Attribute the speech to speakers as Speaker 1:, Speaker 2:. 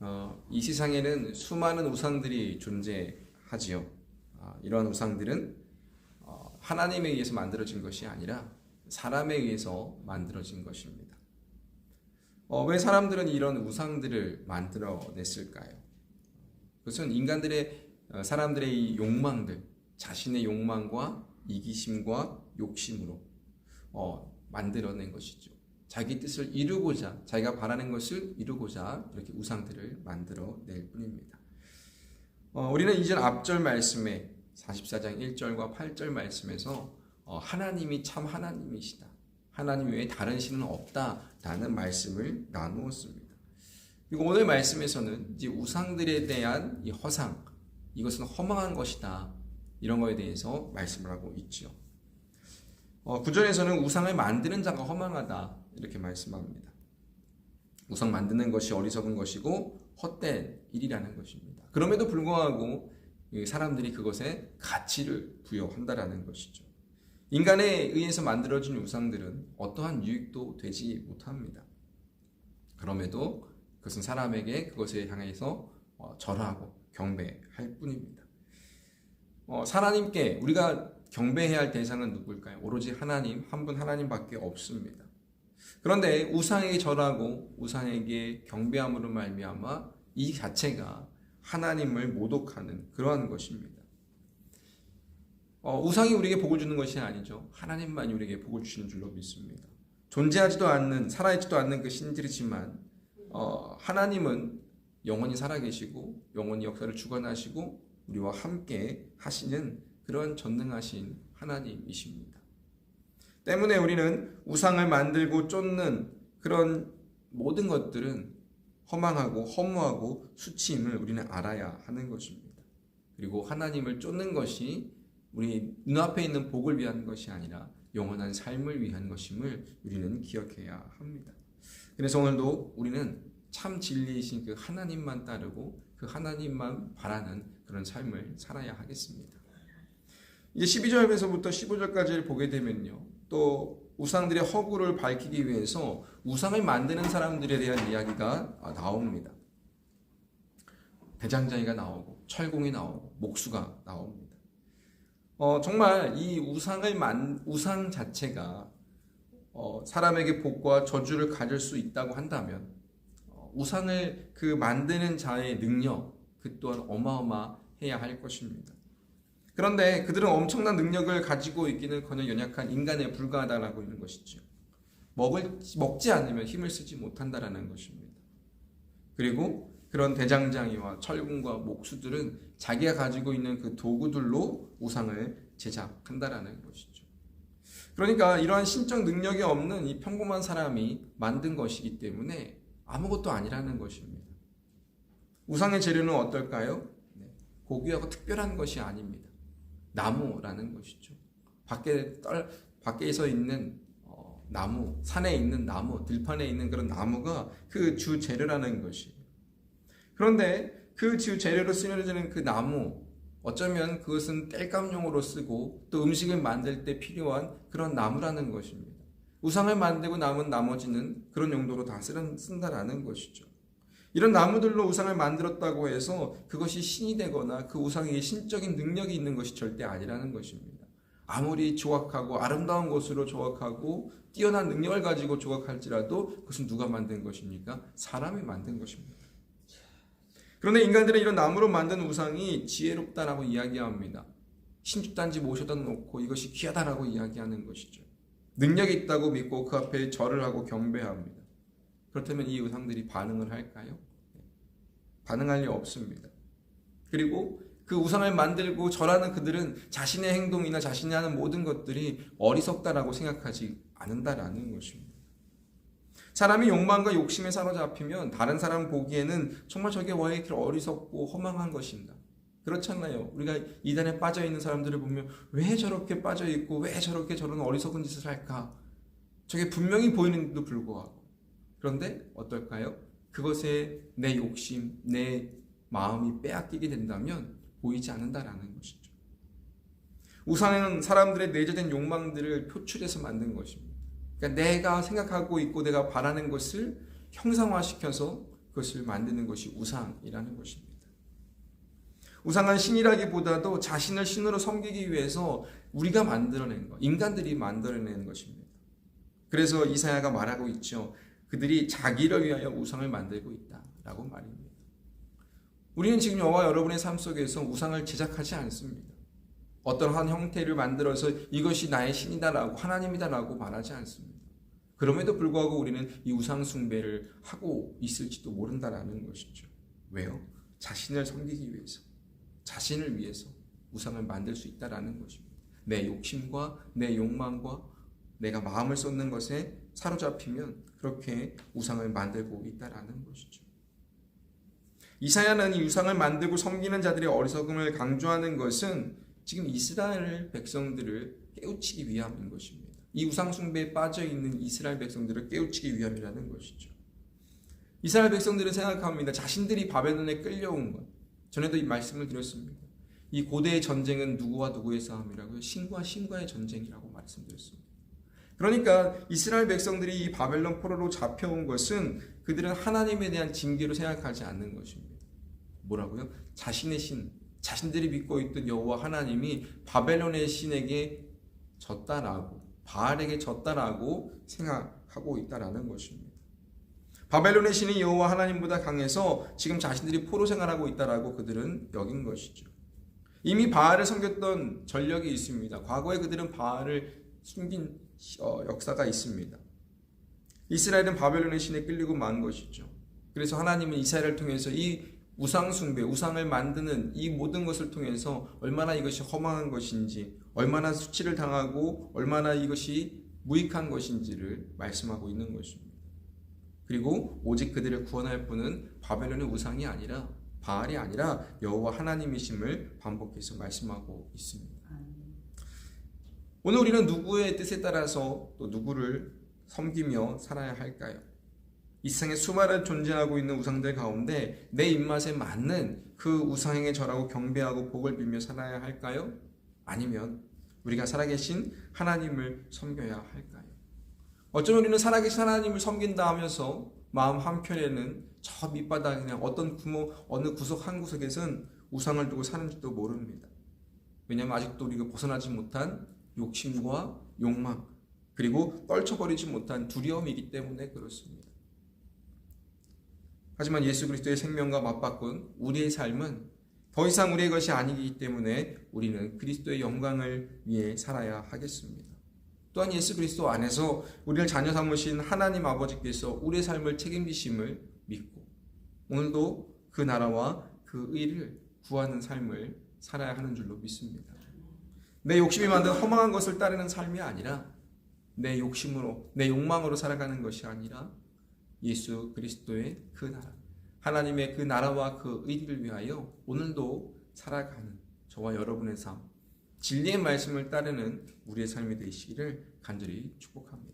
Speaker 1: 어, 이 세상에는 수많은 우상들이 존재하지요. 아, 이러한 우상들은 어, 하나님에 의해서 만들어진 것이 아니라 사람에 의해서 만들어진 것입니다. 어, 왜 사람들은 이런 우상들을 만들어냈을까요? 그것은 인간들의 어, 사람들의 이 욕망들, 자신의 욕망과 이기심과 욕심으로 어, 만들어낸 것이죠. 자기 뜻을 이루고자, 자기가 바라는 것을 이루고자 이렇게 우상들을 만들어 낼 뿐입니다. 어, 우리는 이전 앞절 말씀에 44장 1절과 8절 말씀에서 어, 하나님이 참 하나님이시다. 하나님 외에 다른 신은 없다라는 말씀을 나누었습니다. 그리고 오늘 말씀에서는 이제 우상들에 대한 이 허상, 이것은 허망한 것이다. 이런 거에 대해서 말씀을 하고 있죠. 어, 구절에서는 우상을 만드는 자가 허망하다. 이렇게 말씀합니다. 우상 만드는 것이 어리석은 것이고 헛된 일이라는 것입니다. 그럼에도 불구하고 사람들이 그것에 가치를 부여한다라는 것이죠. 인간에 의해서 만들어진 우상들은 어떠한 유익도 되지 못합니다. 그럼에도 그것은 사람에게 그것에 향해서 어, 절하고 경배할 뿐입니다. 어, 하나님께 우리가 경배해야 할 대상은 누굴까요? 오로지 하나님, 한 분 하나님밖에 없습니다. 그런데 우상에게 절하고 우상에게 경배함으로 말미암아 이 자체가 하나님을 모독하는 그러한 것입니다. 어, 우상이 우리에게 복을 주는 것이 아니죠. 하나님만이 우리에게 복을 주시는 줄로 믿습니다. 존재하지도 않는 살아있지도 않는 그 신들이지만 어, 하나님은 영원히 살아계시고 영원히 역사를 주관하시고 우리와 함께 하시는 그런 전능하신 하나님이십니다. 때문에 우리는 우상을 만들고 쫓는 그런 모든 것들은 허망하고 허무하고 수치임을 우리는 알아야 하는 것입니다. 그리고 하나님을 쫓는 것이 우리 눈앞에 있는 복을 위한 것이 아니라 영원한 삶을 위한 것임을 우리는 기억해야 합니다. 그래서 오늘도 우리는 참 진리이신 그 하나님만 따르고 그 하나님만 바라는 그런 삶을 살아야 하겠습니다. 이제 12절에서부터 15절까지를 보게 되면요. 또 우상들의 허구를 밝히기 위해서 우상을 만드는 사람들에 대한 이야기가 나옵니다. 대장장이가 나오고 철공이 나오고 목수가 나옵니다. 어, 정말 이 우상을 만 우상 자체가 어, 사람에게 복과 저주를 가질 수 있다고 한다면 어, 우상을 그 만드는 자의 능력 그 또한 어마어마해야 할 것입니다. 그런데 그들은 엄청난 능력을 가지고 있기는커녕 연약한 인간에 불과하다라고 있는 것이죠. 먹을 먹지 않으면 힘을 쓰지 못한다라는 것입니다. 그리고 그런 대장장이와 철군과 목수들은 자기가 가지고 있는 그 도구들로 우상을 제작한다라는 것이죠. 그러니까 이러한 신적 능력이 없는 이 평범한 사람이 만든 것이기 때문에 아무것도 아니라는 것입니다. 우상의 재료는 어떨까요? 네, 고귀하고 특별한 것이 아닙니다. 나무라는 것이죠. 밖에 떨 밖에서 있는 어, 나무, 산에 있는 나무, 들판에 있는 그런 나무가 그 주 재료라는 것이. 그런데 그 주 재료로 쓰여지는 그 나무, 어쩌면 그것은 땔감용으로 쓰고 또 음식을 만들 때 필요한 그런 나무라는 것입니다. 우상을 만들고 남은 나머지는 그런 용도로 다 쓴다라는 것이죠. 이런 나무들로 우상을 만들었다고 해서 그것이 신이 되거나 그 우상에게 신적인 능력이 있는 것이 절대 아니라는 것입니다. 아무리 조각하고 아름다운 것으로 조각하고 뛰어난 능력을 가지고 조각할지라도 그것은 누가 만든 것입니까? 사람이 만든 것입니다. 그런데 인간들은 이런 나무로 만든 우상이 지혜롭다라고 이야기합니다. 신축단지 모셔다 놓고 이것이 귀하다라고 이야기하는 것이죠. 능력이 있다고 믿고 그 앞에 절을 하고 경배합니다. 그렇다면 이 우상들이 반응을 할까요? 반응할 리 없습니다. 그리고 그 우상을 만들고 절하는 그들은 자신의 행동이나 자신이 하는 모든 것들이 어리석다라고 생각하지 않는다라는 것입니다. 사람이 욕망과 욕심에 사로잡히면 다른 사람 보기에는 정말 저게 왜 이렇게 어리석고 허망한 것인가. 그렇잖아요. 우리가 이단에 빠져 있는 사람들을 보면 왜 저렇게 빠져 있고 왜 저렇게 저런 어리석은 짓을 할까? 저게 분명히 보이는데도 불구하고. 그런데 어떨까요? 그것에 내 욕심, 내 마음이 빼앗기게 된다면 보이지 않는다라는 것이죠. 우상은 사람들의 내재된 욕망들을 표출해서 만든 것입니다. 그러니까 내가 생각하고 있고 내가 바라는 것을 형상화시켜서 그것을 만드는 것이 우상이라는 것입니다. 우상은 신이라기보다도 자신을 신으로 섬기기 위해서 우리가 만들어낸 것, 인간들이 만들어낸 것입니다. 그래서 이사야가 말하고 있죠. 그들이 자기를 위하여 우상을 만들고 있다라고 말입니다. 우리는 지금 여와 여러분의 삶 속에서 우상을 제작하지 않습니다. 어떠한 형태를 만들어서 이것이 나의 신이다라고 하나님이다라고 말하지 않습니다. 그럼에도 불구하고 우리는 이 우상 숭배를 하고 있을지도 모른다라는 것이죠. 왜요? 자신을 섬기기 위해서, 자신을 위해서 우상을 만들 수 있다라는 것입니다. 내 욕심과 내 욕망과 내가 마음을 쏟는 것에 사로잡히면 그렇게 우상을 만들고 있다라는 것이죠. 이사야는 이 우상을 만들고 섬기는 자들의 어리석음을 강조하는 것은 지금 이스라엘 백성들을 깨우치기 위함인 것입니다. 이 우상 숭배에 빠져 있는 이스라엘 백성들을 깨우치기 위함이라는 것이죠. 이스라엘 백성들은 생각합니다. 자신들이 바벨론에 끌려온 것. 전에도 이 말씀을 드렸습니다. 이 고대의 전쟁은 누구와 누구의 싸움이라고요? 신과 신과의 전쟁이라고 말씀드렸습니다. 그러니까 이스라엘 백성들이 이 바벨론 포로로 잡혀온 것은 그들은 하나님에 대한 징계로 생각하지 않는 것입니다. 뭐라고요? 자신의 신, 자신들이 믿고 있던 여호와 하나님이 바벨론의 신에게 졌다라고 바알에게 졌다라고 생각하고 있다라는 것입니다. 바벨론의 신이 여호와 하나님보다 강해서 지금 자신들이 포로 생활하고 있다라고 그들은 여긴 것이죠. 이미 바알을 섬겼던 전력이 있습니다. 과거에 그들은 바알을 숨긴 어, 역사가 있습니다. 이스라엘은 바벨론의 신에 끌리고 만 것이죠. 그래서 하나님은 이스라엘을 통해서 이 우상 숭배, 우상을 만드는 이 모든 것을 통해서 얼마나 이것이 허망한 것인지, 얼마나 수치를 당하고 얼마나 이것이 무익한 것인지를 말씀하고 있는 것입니다. 그리고 오직 그들을 구원할 분은 바벨론의 우상이 아니라 바알이 아니라 여호와 하나님이심을 반복해서 말씀하고 있습니다. 오늘 우리는 누구의 뜻에 따라서 또 누구를 섬기며 살아야 할까요? 이 세상에 수많은 존재하고 있는 우상들 가운데 내 입맛에 맞는 그 우상에게 절하고 경배하고 복을 빌며 살아야 할까요? 아니면 우리가 살아계신 하나님을 섬겨야 할까요? 어쩌면 우리는 살아계신 하나님을 섬긴다 하면서 마음 한켠에는 저 밑바닥 그냥 어떤 구멍 어느 구석 한 구석에선 우상을 두고 사는지도 모릅니다. 왜냐하면 아직도 우리가 벗어나지 못한 욕심과 욕망 그리고 떨쳐버리지 못한 두려움이기 때문에 그렇습니다. 하지만 예수 그리스도의 생명과 맞바꾼 우리의 삶은 더 이상 우리의 것이 아니기 때문에 우리는 그리스도의 영광을 위해 살아야 하겠습니다. 또한 예수 그리스도 안에서 우리를 자녀 삼으신 하나님 아버지께서 우리의 삶을 책임지심을 믿고 오늘도 그 나라와 그 의를 구하는 삶을 살아야 하는 줄로 믿습니다. 내 욕심이 만든 허망한 것을 따르는 삶이 아니라 내 욕심으로 내 욕망으로 살아가는 것이 아니라 예수 그리스도의 그 나라 하나님의 그 나라와 그 의를 위하여 오늘도 살아가는 저와 여러분의 삶 진리의 말씀을 따르는 우리의 삶이 되시기를 간절히 축복합니다.